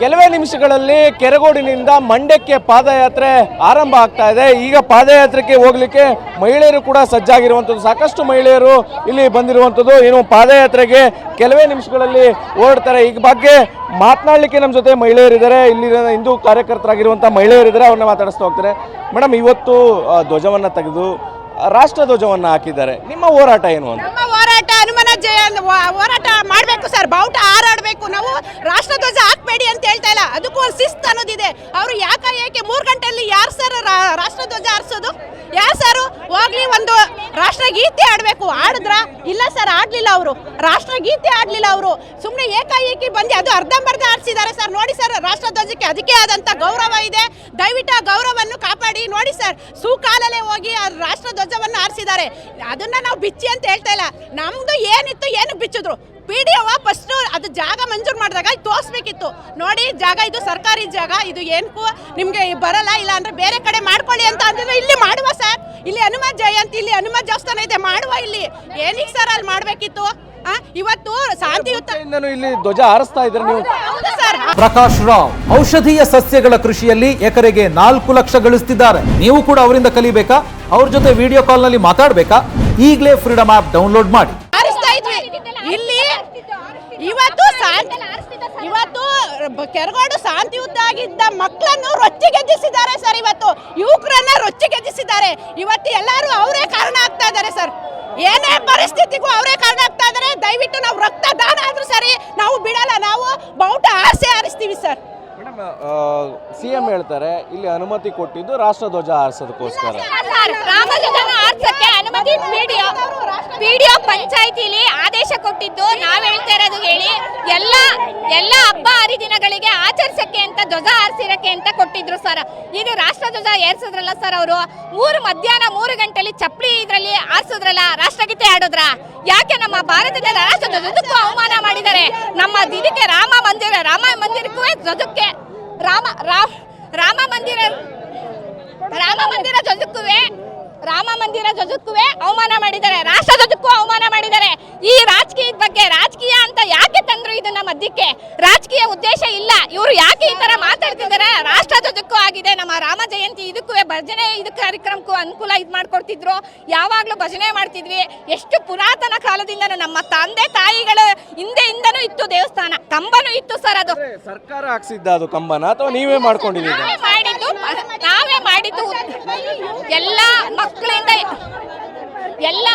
ಕೆಲವೇ ನಿಮಿಷಗಳಲ್ಲಿ ಕೆರಗೋಡಿನಿಂದ ಮಂಡ್ಯಕ್ಕೆ ಪಾದಯಾತ್ರೆ ಆರಂಭ ಆಗ್ತಾ ಇದೆ. ಈಗ ಪಾದಯಾತ್ರೆಗೆ ಹೋಗ್ಲಿಕ್ಕೆ ಮಹಿಳೆಯರು ಕೂಡ ಸಜ್ಜಾಗಿರುವಂಥದ್ದು. ಸಾಕಷ್ಟು ಮಹಿಳೆಯರು ಇಲ್ಲಿ ಬಂದಿರುವಂಥದ್ದು. ಏನು ಪಾದಯಾತ್ರೆಗೆ ಕೆಲವೇ ನಿಮಿಷಗಳಲ್ಲಿ ಓಡ್ತಾರೆ ಈಗ ಬಗ್ಗೆ ಮಾತನಾಡಲಿಕ್ಕೆ ನಮ್ಮ ಜೊತೆ ಮಹಿಳೆಯರಿದ್ದಾರೆ. ಇಲ್ಲಿ ಹಿಂದೂ ಕಾರ್ಯಕರ್ತರಾಗಿರುವಂಥ ಮಹಿಳೆಯರಿದ್ದಾರೆ. ಅವ್ರನ್ನ ಮಾತಾಡಿಸ್ತಾ ಹೋಗ್ತಾರೆ. ಮೇಡಮ್, ಇವತ್ತು ಧ್ವಜವನ್ನು ತೆಗೆದು, ರಾಷ್ಟ್ರ ಧ್ವಜವನ್ನ ಹಾಕಿದ್ದಾರೆ. ನಿಮ್ಮ ಹೋರಾಟ ಏನು ಅಂತ? ಹೋರಾಟ, ಅನುಮಾನ, ಜಯ ಹೋರಾಟ ಮಾಡಬೇಕು ಸರ್. ಬಾವುಟ ಹಾರಾಡಬೇಕು. ನಾವು ರಾಷ್ಟ್ರಧ್ವಜ ಹಾಕ್ಬೇಡಿ ಅಂತ ಹೇಳ್ತಾ ಇಲ್ಲ. ಅದಕ್ಕೂ ಒಂದು ಶಿಸ್ತು ಅನ್ನೋದಿದೆ. ಅವರು ಯಾಕ ಏಕೆ ಮೂರು ಗಂಟೆಯಲ್ಲಿ ಯಾರು ಸರ್ ರಾಷ್ಟ್ರಧ್ವಜ ಹಾರಿಸೋದು? ಯಾರು ಸರ್? ಹೋಗ್ಲಿ ಒಂದು ರಾಷ್ಟ್ರಗೀತೆ ಆಡಬೇಕು ಆಡಿದ್ರ ಇಲ್ಲ ಸರ್ ಆಡ್ಲಿಲ್ಲ ಅವರು. ರಾಷ್ಟ್ರಗೀತೆ ಆಡ್ಲಿಲ್ಲ ಅವರು. ಸುಮ್ಮನೆ ಏಕಾಏಕಿ ಬಂದು ಅದು ಅರ್ಧಂಬರ್ಧ ಆರಿಸಿದ್ದಾರೆ ಸರ್. ನೋಡಿ ಸರ್ ರಾಷ್ಟ್ರಧ್ವಜಕ್ಕೆ ಅದಕ್ಕೆ ಆದಂತ ಗೌರವ ಇದೆ. ದಯವಿಟ್ಟು ಆ ಗೌರವವನ್ನು ಕಾಪಾಡಿ. ನೋಡಿ ಸರ್, ಸೂಕಾಲಲ್ಲೇ ಹೋಗಿ ಆ ರಾಷ್ಟ್ರಧ್ವಜವನ್ನು ಆರಿಸಿದ್ದಾರೆ ಅದನ್ನ ನಾವು ಬಿಚ್ಚಿ ಅಂತ ಹೇಳ್ತಾ ಇಲ್ಲ. ನಮ್ದು ಏನಿತ್ತು ಏನು ಬಿಚ್ಚಿದ್ರು. ಪಿ ಡಿ ಒ ಫಸ್ಟ್ ಅದು ಜಾಗ ಮಂಜೂರು ಮಾಡಿದಾಗ ತೋರಿಸ್ಬೇಕಿತ್ತು. ನೋಡಿ ಜಾಗ ಇದು ಸರ್ಕಾರಿ ಜಾಗ ಇದು ಏನಕ್ಕೂ ನಿಮಗೆ ಬರಲ್ಲ ಇಲ್ಲ ಅಂದರೆ ಬೇರೆ ಕಡೆ ಮಾಡ್ಕೊಳ್ಳಿ ಅಂತ ಅಂದ್ರೆ ಇಲ್ಲಿ ಮಾಡುವ ಸರ್. ಇಲ್ಲಿ ಹನುಮ ಜಯಂತಿ ಇಲ್ಲಿ ಹನುಮ ದೇವಸ್ಥಾನ ಇದೆ ಮಾಡುವ ಇಲ್ಲಿ. ಏನಿಗೆ ಸರ್ ಅಲ್ಲಿ ಮಾಡಬೇಕಿತ್ತು? ಇವತ್ತು ಶಾಂತಿಯುತ ಇಂದನೂ ಇಲ್ಲಿ ಧ್ವಜ ಹಾರಿಸ್ತಾ ಇದ್ರೆ ನೀವು. ಹೌದು ಸರ್. ಪ್ರಕಾಶ್ ರಾವ್ ಔಷಧೀಯ ಸಸ್ಯಗಳ ಕೃಷಿಯಲ್ಲಿ ಎಕರೆಗೆ ನಾಲ್ಕು ಲಕ್ಷ ಗಳಿಸ್ತಿದ್ದಾರೆ. ನೀವು ಕೂಡ ಅವರಿಂದ ಕಲಿಬೇಕಾ? ಅವ್ರ ಜೊತೆ ವಿಡಿಯೋ ಕಾಲ್ನಲ್ಲಿ ಮಾತಾಡ್ಬೇಕಾ? ಈಗಲೇ ಫ್ರೀಡಮ್ ಆಪ್ ಡೌನ್ಲೋಡ್ ಮಾಡಿ. ಇಲ್ಲಿ ಇವತ್ತು ಶಾಂತಿ ಇವತ್ತು ಕೆರಗೋಡು ಶಾಂತಿಯುತ ಆಗಿದ್ದ ಮಕ್ಕಳನ್ನು ರೊಚ್ಚಿಗೆದ್ದಿಸಿದ್ದಾರೆ ಸರ್ ಇವತ್ತು. ಯುವಕರನ್ನ ರೊಚ್ಚಿಗೆದ್ದಿಸಿದ್ದಾರೆ ಇವತ್ತು ಎಲ್ಲರೂ ಅವರೇ ಕಾರಣ ಆಗ್ತಾ ಇದ್ದಾರೆ ಸರ್. ಏನೇ ಪರಿಸ್ಥಿತಿಗೂ ಅವರೇ ಕಾರಣ ಆಗ್ತಾ ಇದ್ದಾರೆ. ದಯವಿಟ್ಟು ನಾವು ರಕ್ತ ದಾನ ಆದ್ರೂ ಸರಿ ನಾವು ಬಿಡಲ್ಲ. ನಾವು ಬಾವುಟ ಆಸೆ ಹಾರಿಸ್ತೀವಿ ಸರ್. ಮೇಡಮ್ ಸಿ ಎಂ ಹೇಳ್ತಾರೆ, ಇಲ್ಲಿ ಅನುಮತಿ ಕೊಟ್ಟಿದ್ದು ರಾಷ್ಟ್ರಧ್ವಜ ರಾಮಧ್ವಜನ ಆರ್ಸಕ್ಕೆ ಅನುಮತಿ ಪಂಚಾಯತಿಲಿ ಆದೇಶ ಕೊಟ್ಟಿದ್ದು, ನಾವ್ ಹೇಳ್ತಾ ಇರೋದು ಹೇಳಿ, ಎಲ್ಲ ಎಲ್ಲ ಹಬ್ಬ ಹರಿದಿನಗಳಿಗೆ ಆಚರಿಸಕ್ಕೆ ಅಂತ, ಧ್ವಜ ಹಾರಿಸಿರಕ್ಕೆ ಅಂತ ಕೊಟ್ಟಿದ್ರು ಸರ್. ಇದು ರಾಷ್ಟ್ರಧ್ವಜ ಏರ್ಸಿದ್ರಲ್ಲ ಸರ್ ಅವರು? ಮೂರು ಮಧ್ಯಾಹ್ನ ಮೂರು ಗಂಟೆಲಿ ಚಪ್ಪಲಿ ಇದ್ರಲ್ಲಿ ಆರಿಸಿದ್ರಲ್ಲ ರಾಷ್ಟ್ರಗೀತೆ ಆಡೋದ್ರ ಯಾಕೆ ನಮ್ಮ ಭಾರತದ ರಾಷ್ಟ್ರಧ್ವಜಕ್ಕೂ ಅವಮಾನ ಮಾಡಿದ್ದಾರೆ? ನಮ್ಮ ದಿನಕ್ಕೆ ರಾಮ ಮಂದಿರ, ರಾಮ ಧ್ವಜಕ್ಕೆ ರಾಮ ರಾಮ ಮಂದಿರ ರಾಮ ಮಂದಿರ ಧ್ವಜಕ್ಕುವೆ ರಾಮ ಮಂದಿರ ಧ್ವಜಕ್ಕುವೆ ಅವಮಾನ ಮಾಡಿದ್ದಾರೆ. ರಾಷ್ಟ್ರ ಧ್ವಜಕ್ಕೂ ಅವಮಾನ ಮಾಡಿದ್ದಾರೆ. ಈ ರಾಜಕೀಯದ ಬಗ್ಗೆ ರಾಜಕೀಯ ಅಂತ ಯಾಕೆ ತಂದ್ರು ಇದನ್ನ ಮಧ್ಯಕ್ಕೆ? ರಾಜಕೀಯ ಉದ್ದೇಶ ಇಲ್ಲ. ಇವರು ಯಾಕೆ ಈ ತರ ಮಾತಾಡ್ತಿದ್ದಾರೆ ರಾಷ್ಟ್ರ ಧ್ವಜಕ್ಕೂ ಆಗಿದೆ ನಮ್ಮ ರಾಮ ಜಯಂತಿ ಇದಕ್ಕೂ ಭಜನೆ ಇದು ಕಾರ್ಯಕ್ರಮಕ್ಕೂ ಅನುಕೂಲ ಇದು ಮಾಡ್ಕೊಡ್ತಿದ್ರು. ಯಾವಾಗಲೂ ಭಜನೆ ಮಾಡ್ತಿದ್ವಿ. ಎಷ್ಟು ಪುರಾತನ ಕಾಲದಿಂದ ನಮ್ಮ ತಂದೆ ತಾಯಿಗಳ ಹಿಂದೆಯಿಂದನೂ ಇತ್ತು ದೇವಸ್ಥಾನ. ಕಂಬನೂ ಇತ್ತು ಸರ್ ಅದು. ಸರ್ಕಾರ ಹಾಕ್ಸಿದ್ದ ಅದು ಕಂಬನ ಅಥವಾ ನೀವೇ ಮಾಡ್ಕೊಂಡಿದ್ದೀರಾ? ನಾವೇ ಮಾಡಿದ್ದು ನಾವೇ ಮಾಡಿದ್ದು. ಎಲ್ಲ ಮಕ್ಕಳಿಂದ ಎಲ್ಲ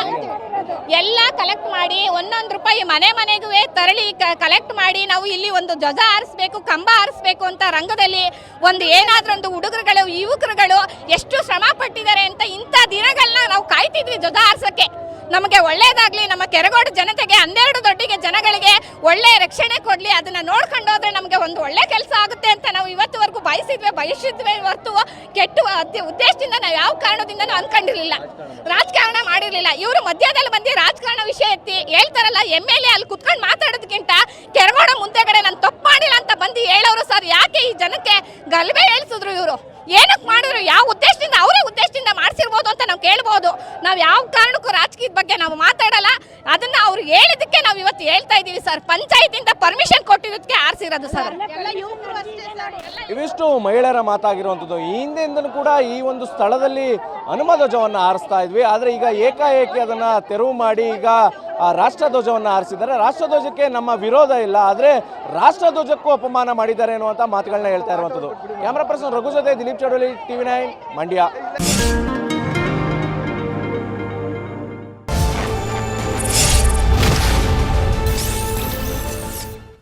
ಎಲ್ಲ ಕಲೆಕ್ಟ್ ಮಾಡಿ ಒಂದೊಂದು ರೂಪಾಯಿ ಮನೆ ಮನೆಗೂ ತರಳಿ ಕಲೆಕ್ಟ್ ಮಾಡಿ ನಾವು ಇಲ್ಲಿ ಒಂದು ಧ್ವಜ ಹಾರಿಸ್ಬೇಕು, ಕಂಬ ಹಾರಿಸ್ಬೇಕು ಅಂತ ರಂಗದಲ್ಲಿ ಒಂದು ಏನಾದರೂ ಒಂದು ಹುಡುಗರುಗಳು, ಯುವಕರುಗಳು ಎಷ್ಟು ಶ್ರಮ ಪಟ್ಟಿದ್ದಾರೆ ಅಂತ ಇಂಥ ದಿನಗಳನ್ನ ನಾವು ಕಾಯ್ತಿದ್ವಿ ಧ್ವಜ ಆರಿಸೋಕ್ಕೆ ನಮಗೆ ಒಳ್ಳೇದಾಗ್ಲಿ, ನಮ್ಮ ಕೆರಗೋಡು ಜನತೆಗೆ, ಹನ್ನೆರಡು ದೊಡ್ಡಿಗೆ ಜನಗಳಿಗೆ ಒಳ್ಳೆ ರಕ್ಷಣೆ ಕೊಡ್ಲಿ, ಅದನ್ನ ನೋಡ್ಕೊಂಡು ಹೋದ್ರೆ ನಮಗೆ ಒಂದು ಒಳ್ಳೆ ಕೆಲಸ ಆಗುತ್ತೆ ಅಂತ ನಾವು ಇವತ್ತುವರೆಗೂ ಬಯಸಿದ್ವಿ ಬಯಸಿದ್ವಿ ಹೊರತು ಕೆಟ್ಟು ಉದ್ದೇಶದಿಂದ ನಾವು ಯಾವ ಕಾರಣದಿಂದ ಅನ್ಕೊಂಡಿರ್ಲಿಲ್ಲ. ರಾಜಕಾರಣ ಮಾಡಿರ್ಲಿಲ್ಲ. ಇವರು ಮಧ್ಯದಲ್ಲಿ ಬಂದು ರಾಜಕಾರಣ ವಿಷಯ ಎತ್ತಿ ಹೇಳ್ತಾರಲ್ಲ, ಎಂ ಎಲ್ ಎ ಅಲ್ಲಿ ಕುತ್ಕೊಂಡು ಮಾತಾಡೋದಕ್ಕಿಂತ ಕೆರಗೋಡ ಮುಂದೆಗಡೆ ನಾನು ತಪ್ಪು ಮಾಡಿಲ್ಲ ಅಂತ ಬಂದು ಹೇಳೋರು ಸರ್. ಯಾಕೆ ಈ ಜನಕ್ಕೆ ಗಲ್ಬೆ ಹೇಳ್ಸಿದ್ರು ಇವರು? ಏನಕ್ಕೆ ಮಾಡಿದ್ರು ಯಾವ ಉದ್ದೇಶದಿಂದ ಅವರೇ ಉದ್ದೇಶದಿಂದ ಮಾಡಿಸಿರ್ಬೋದು ಅಂತ ನಾವು ಕೇಳ್ಬೋದು. ನಾವು ಯಾವ ಕಾರಣಕ್ಕೂ ರಾಜಕೀಯದ ಬಗ್ಗೆ ನಾವು ಮಾತಾಡಲ್ಲ. ಅದನ್ನ ಅವ್ರು ಹೇಳಿದಕ್ಕೆ ನಾವು ಇವತ್ತು ಹೇಳ್ತಾ ಇದ್ದೀವಿ ಸರ್. ಪಂಚಾಯತಿಂದ ಪರ್ಮಿಷನ್ ಕೊಟ್ಟಿರೋದಕ್ಕೆ ಆರಿಸಿರೋದು ಸರ್. ಇವಿಷ್ಟು ಮಹಿಳೆಯರ ಮಾತಾಗಿರುವಂಥದ್ದು. ಈ ಹಿಂದೆಯಿಂದಲೂ ಕೂಡ ಈ ಒಂದು ಸ್ಥಳದಲ್ಲಿ ಹನುಮ ಧ್ವಜವನ್ನು ಹಾರಿಸ್ತಾ ಇದ್ವಿ. ಆದರೆ ಈಗ ಏಕಾಏಕಿ ಅದನ್ನು ತೆರವು ಮಾಡಿ ಈಗ ಆ ರಾಷ್ಟ್ರಧ್ವಜವನ್ನು ಆರಿಸಿದ್ದಾರೆ. ರಾಷ್ಟ್ರಧ್ವಜಕ್ಕೆ ನಮ್ಮ ವಿರೋಧ ಇಲ್ಲ. ಆದರೆ ರಾಷ್ಟ್ರಧ್ವಜಕ್ಕೂ ಅಪಮಾನ ಮಾಡಿದ್ದಾರೆ ಅನ್ನುವಂಥ ಮಾತುಗಳನ್ನ ಹೇಳ್ತಾ ಇರುವಂಥದ್ದು. ಕ್ಯಾಮ್ರಾ ಪರ್ಸನ್ ರಘು ಜೊತೆ ದಿಲೀಪ್ ಚಡೋಲಿ ಟಿವಿ ನೈನ್ ಮಂಡ್ಯ.